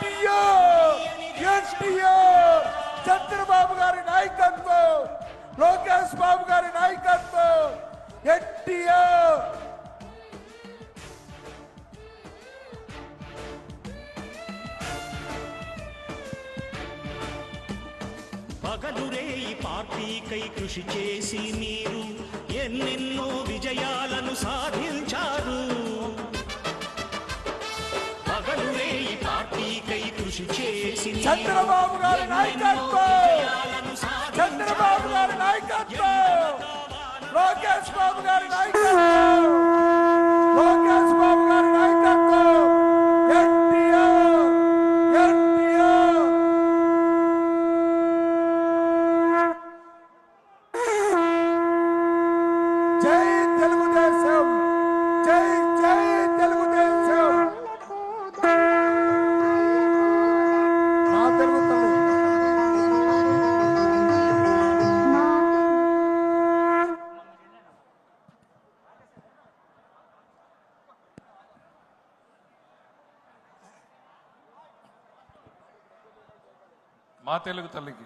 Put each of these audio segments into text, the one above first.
ఎన్టీఆర్ ఎన్టీఆర్ చంద్రబాబు గారి నాయకత్వం లోకేష్ బాబు గారి నాయకత్వం ఎన్టీఆర్ పగలురే ఈ పార్టీకై కృషి చేసి మీరు ఎన్నెన్నో విజయాలను సాధించారు. చంద్రబాబు గారి నాయకత్వం! చంద్రబాబు గారి నాయకత్వం! లోకేష్ బాబు గారి నాయకత్వం లోకేష్ బాబు గారి నాయకత్వం ఎన్టీఆర్ ఎన్టీఆర్ జై తెలుగుదేశం జై జై తెలుగుదేశం మా తెలుగు తల్లి మా తెలుగు తల్లికి.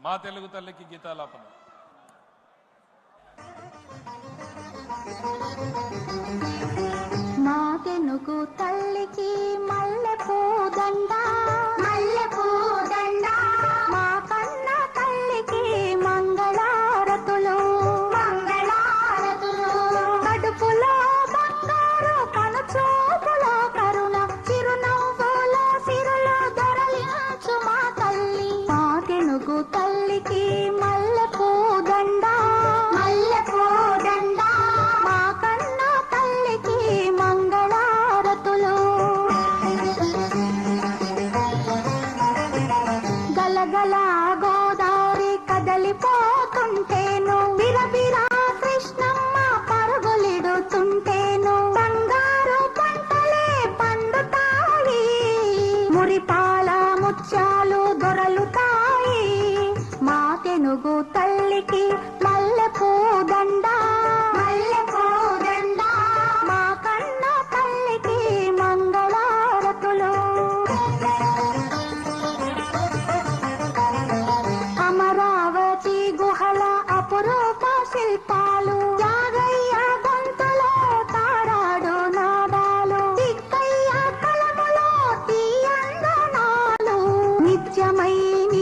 మా తెలుగు తల్లికి గీతాలాపన. మా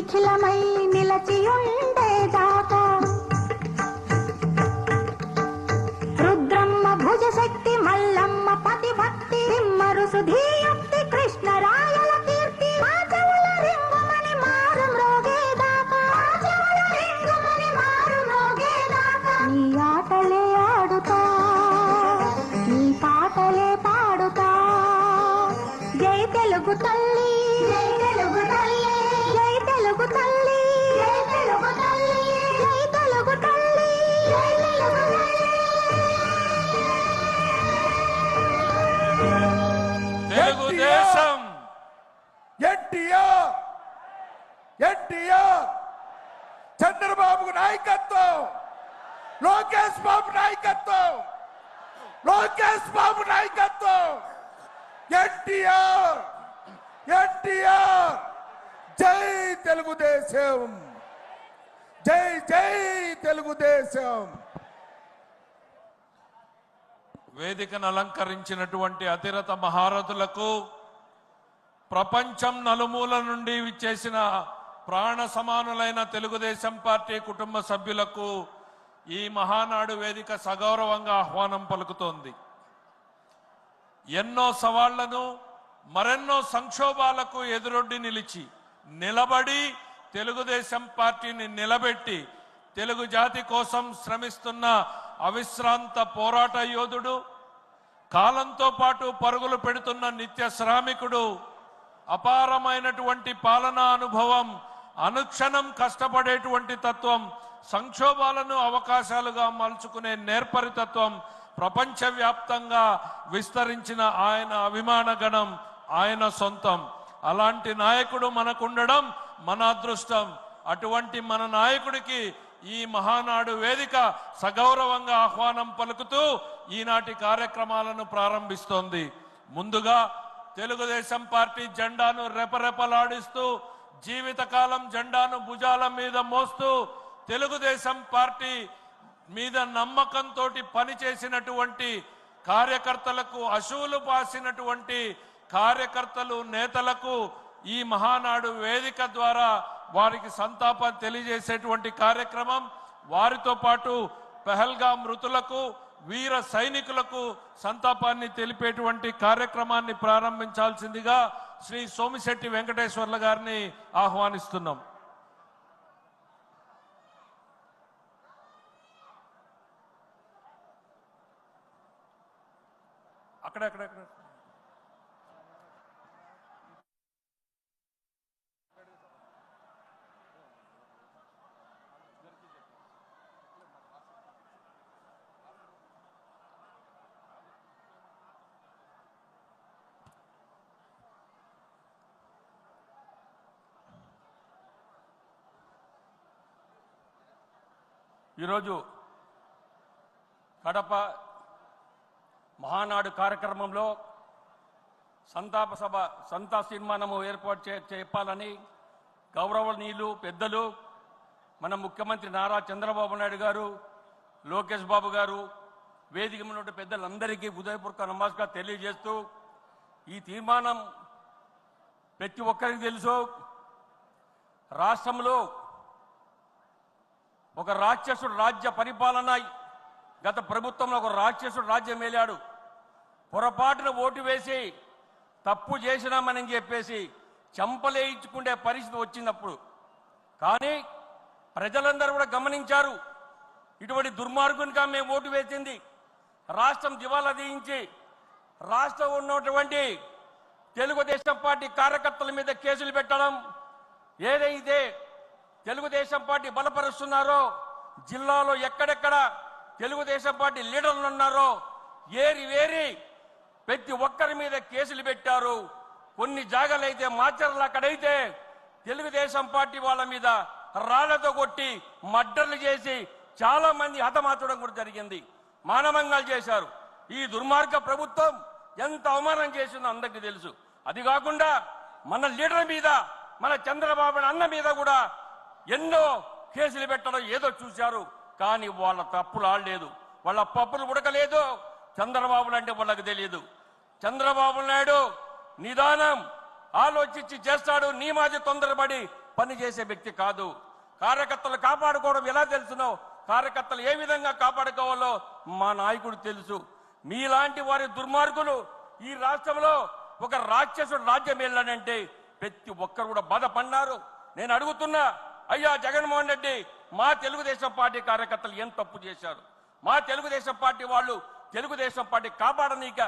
నిఖిలమై నిలచియుండేదాకా. రుద్రమ్మ భుజశక్తి మల్లమ్మ పతి భక్తి తిమ్మరు సుధీయుక్తి కృష్ణరాయల కీర్తి. నీ ఆటలే ఆడుతా నీ పాటలే పాడుతా. తల్లి జై తెలుగు తల్లి. ఎన్టీఆర్ చంద్రబాబు నాయకత్వం లోకేష్ బాబు నాయకత్వం లోకేష్ బాబు నాయకత్వం. ఎన్టీఆర్ ఎన్టీఆర్ జై తెలుగుదేశం జై జై తెలుగుదేశం. వేదికను అలంకరించినటువంటి అతిరత మహారథులకు ప్రపంచం నలుమూల నుండి చేసిన ప్రాణ సమానులైన తెలుగుదేశం పార్టీ కుటుంబ సభ్యులకు ఈ మహానాడు వేదిక సగౌరవంగా ఆహ్వానం పలుకుతోంది. ఎన్నో సవాళ్ళను మరెన్నో సంక్షోభాలకు ఎదురొడ్డి నిలిచి నిలబడి తెలుగుదేశం పార్టీని నిలబెట్టి తెలుగు జాతి కోసం శ్రమిస్తున్న అవిశ్రాంత పోరాట యోధుడు కాలంతో పాటు పరుగులు పెడుతున్న నిత్య శ్రామికుడు అపారమైనటువంటి పాలనా అనుభవం అనుక్షణం కష్టపడేటువంటి తత్వం సంక్షోభాలను అవకాశాలుగా మలుచుకునే నేర్పరితత్వం ప్రపంచవ్యాప్తంగా విస్తరించిన ఆయన అభిమాన గణం ఆయన సొంతం. అలాంటి నాయకుడు మనకుండడం మన అదృష్టం. అటువంటి మన నాయకుడికి ఈ మహానాడు వేదిక సగౌరవంగా ఆహ్వానం పలుకుతూ ఈనాటి కార్యక్రమాలను ప్రారంభిస్తోంది. ముందుగా తెలుగుదేశం పార్టీ జెండాను రెపరెపలాడిస్తూ జీవితకాలం జెండాను భుజాల మీద మోస్తూ తెలుగుదేశం పార్టీ మీద నమ్మకంతో పనిచేసినటువంటి కార్యకర్తలకు అశువులు పాసినటువంటి కార్యకర్తలు నేతలకు ఈ మహానాడు వేదిక ద్వారా వారికి సంతాపం తెలియజేసేటువంటి కార్యక్రమం. వారితో పాటు పెహల్గా మృతులకు వీర సైనికులకు సంతాపాన్ని తెలిపేటువంటి కార్యక్రమాన్ని ప్రారంభించాల్సిందిగా శ్రీ సోమిశెట్టి వెంకటేశ్వర్ల గారిని ఆహ్వానిస్తున్నాం. అక్కడ ఈరోజు కడప మహానాడు కార్యక్రమంలో సంతాప సభ సంతా తీర్మానము ఏర్పాటు చే చెప్పాలని గౌరవనీయులు పెద్దలు మన ముఖ్యమంత్రి నారా చంద్రబాబు నాయుడు గారు లోకేష్ బాబు గారు వేదిక ఉన్న పెద్దలందరికీ ఉదయపూర్వక నమస్కారం తెలియజేస్తూ ఈ తీర్మానం ప్రతి ఒక్కరికి తెలుసు. రాష్ట్రంలో ఒక రాక్షసుడు రాజ్య పరిపాలన గత ప్రభుత్వంలో ఒక రాక్షసుడు రాజ్యం వెళ్ళాడు పొరపాటున ఓటు వేసి తప్పు చేసినామని చెప్పేసి చంపలేయించుకునే పరిస్థితి వచ్చినప్పుడు. కానీ ప్రజలందరూ కూడా గమనించారు. ఇటువంటి దుర్మార్గునిగా మేము ఓటు వేసింది. రాష్ట్రం దివాలా తీయించి రాష్ట్రం ఉన్నటువంటి తెలుగుదేశం పార్టీ కార్యకర్తల మీద కేసులు పెట్టడం. ఏదైతే తెలుగుదేశం పార్టీ బలపరుస్తున్నారో జిల్లాలో ఎక్కడెక్కడ తెలుగుదేశం పార్టీ లీడర్లు ఉన్నారో ఏరి వేరి ప్రతి ఒక్కరి మీద కేసులు పెట్టారు. కొన్ని జాగాలైతే మాచర్లు అక్కడైతే తెలుగుదేశం పార్టీ వాళ్ళ మీద రాళ్ళతో కొట్టి మడ్డర్లు చేసి చాలా మంది హతమార్చడం కూడా జరిగింది. మానవంగాలు చేశారు. ఈ దుర్మార్గ ప్రభుత్వం ఎంత అవమానం చేసిందో అందరికీ తెలుసు. అది కాకుండా మన లీడర్ మీద మన చంద్రబాబు అన్న మీద కూడా ఎన్నో కేసులు పెట్టడం ఏదో చూశారు కానీ వాళ్ళ తప్పులు ఆడలేదు. వాళ్ళ పప్పులు ఉడకలేదు. చంద్రబాబు అంటే వాళ్ళకి తెలియదు చంద్రబాబు నాయుడు నిదానం ఆలోచించి చేస్తాడు. నీ మాది తొందరపడి పని చేసే వ్యక్తి కాదు. కార్యకర్తలు కాపాడుకోవడం ఎలా తెలుసునో కార్యకర్తలు ఏ విధంగా కాపాడుకోవాలో మా నాయకుడు తెలుసు. మీలాంటి వారి దుర్మార్గులు ఈ రాష్ట్రంలో ఒక రాక్షసుడు రాజ్యం వెళ్ళానంటే ప్రతి ఒక్కరు కూడా బాధపడినారు. నేను అడుగుతున్నా అయ్యా జగన్మోహన్ రెడ్డి మా తెలుగుదేశం పార్టీ కార్యకర్తలు ఏం తప్పు చేశారు? మా తెలుగుదేశం పార్టీ వాళ్ళు తెలుగుదేశం పార్టీ కాపాడనీక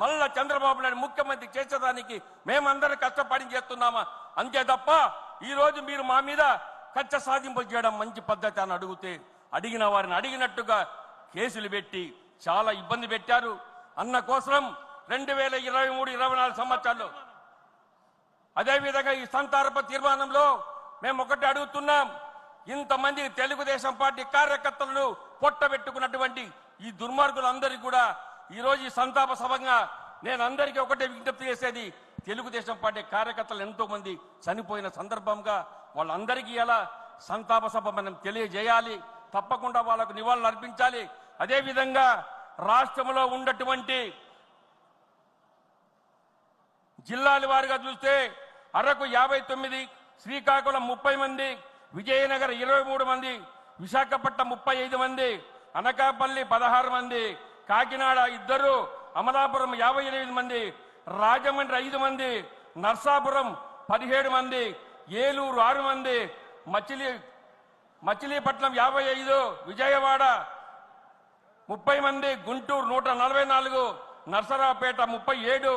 మళ్ళా చంద్రబాబు నాయుడు ముఖ్యమంత్రి చేసేదానికి మేమందరం కష్టపడి చేస్తున్నామా? అంతే తప్ప ఈ రోజు మీరు మా మీద కచ్చ సాధింపు చేయడం మంచి పద్ధతి అని అడిగితే అడిగిన వారిని అడిగినట్టుగా కేసులు పెట్టి చాలా ఇబ్బంది పెట్టారు. అన్న కోసం రెండు వేల ఇరవై మూడు ఇరవై నాలుగు సంవత్సరాల్లో అదేవిధంగా ఈ సంతారప తీర్మానంలో మేము ఒకటి అడుగుతున్నాం. ఇంతమంది తెలుగుదేశం పార్టీ కార్యకర్తలను పొట్టబెట్టుకున్నటువంటి ఈ దుర్మార్గులందరికీ కూడా ఈరోజు ఈ సంతాప సభంగా నేను అందరికీ ఒకటే విజ్ఞప్తి చేసేది తెలుగుదేశం పార్టీ కార్యకర్తలు ఎంతో మంది చనిపోయిన సందర్భంగా వాళ్ళందరికీ ఎలా సంతాప సభ మనం తెలియజేయాలి తప్పకుండా వాళ్ళకు నివాళులు అర్పించాలి. అదేవిధంగా రాష్ట్రంలో ఉన్నటువంటి జిల్లాల వారిగా చూస్తే అరకు యాభై తొమ్మిది శ్రీకాకుళం ముప్పై మంది విజయనగర్ ఇరవై మూడు మంది విశాఖపట్నం ముప్పై ఐదు మంది అనకాపల్లి పదహారు మంది కాకినాడ ఇద్దరు అమలాపురం యాభై ఎనిమిది మంది రాజమండ్రి ఐదు మంది నర్సాపురం పదిహేడు మంది ఏలూరు ఆరు మంది మచిలీ మచిలీపట్నం యాభై ఐదు విజయవాడ ముప్పై మంది గుంటూరు నూట నలభై నాలుగు నర్సరావుపేట ముప్పై ఏడు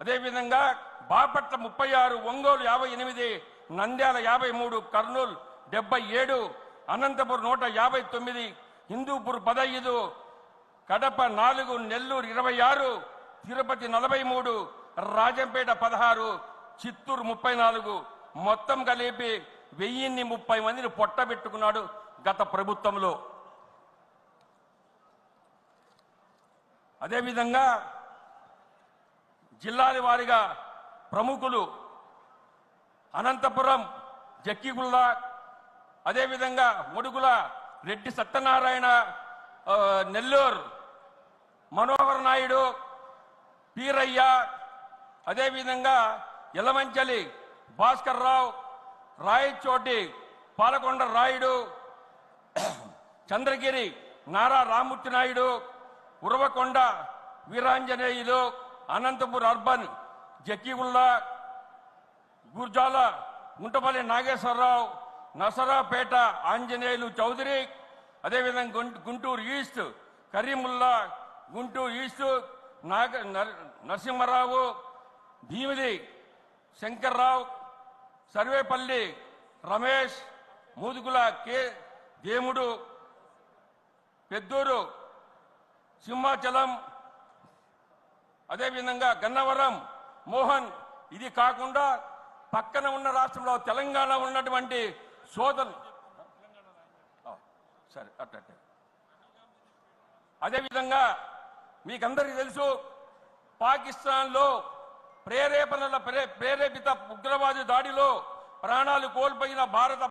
అదేవిధంగా బాపట్ల ముప్పై ఆరు ఒంగోలు యాభై ఎనిమిది నంద్యాల యాభై మూడు కర్నూలు డెబ్బై ఏడు అనంతపురం నూట యాభై తొమ్మిది హిందూపూర్ పదహైదు కడప నాలుగు నెల్లూరు ఇరవై ఆరు తిరుపతి నలభై మూడు రాజంపేట పదహారు చిత్తూరు ముప్పై నాలుగు. మొత్తం కలిపి వెయ్యిన్ని ముప్పై మందిని పొట్టబెట్టుకున్నాడు గత ప్రభుత్వంలో. అదేవిధంగా జిల్లాల వారిగా ప్రముఖులు అనంతపురం జక్కిగుళ్ళ అదేవిధంగా ముడుగుల రెడ్డి సత్యనారాయణ నెల్లూరు మనోహర్ నాయుడు పీరయ్య అదేవిధంగా ఎలమంచలి భాస్కర్ రావు రాయచోటి పాలకొండ రాయుడు చంద్రగిరి నారా రామూర్తి నాయుడు ఉరవకొండ వీరాంజనేయులు అనంతపూర్ అర్బన్ జక్కిగుల్లా గుర్జాల గుంటపల్లి నాగేశ్వరరావు నసరాపేట ఆంజనేయులు చౌదరి అదేవిధంగా Guntur east Karimulla Guntur east Naga Narasimha Rao Narasimha Rao Bhimidi Shankar Rao Sarvepalli Ramesh Mudugula K Demudu Peddur Simhachalam అదేవిధంగా గన్నవరం మోహన్. ఇది కాకుండా పక్కన ఉన్న రాష్ట్రంలో తెలంగాణ ఉన్నటువంటి సోదరు. సరే అట్ట అదేవిధంగా మీకందరికీ తెలుసు పాకిస్తాన్లో ప్రేరేపణల ప్రేరేపిత ఉగ్రవాది దాడిలో ప్రాణాలు కోల్పోయిన భారత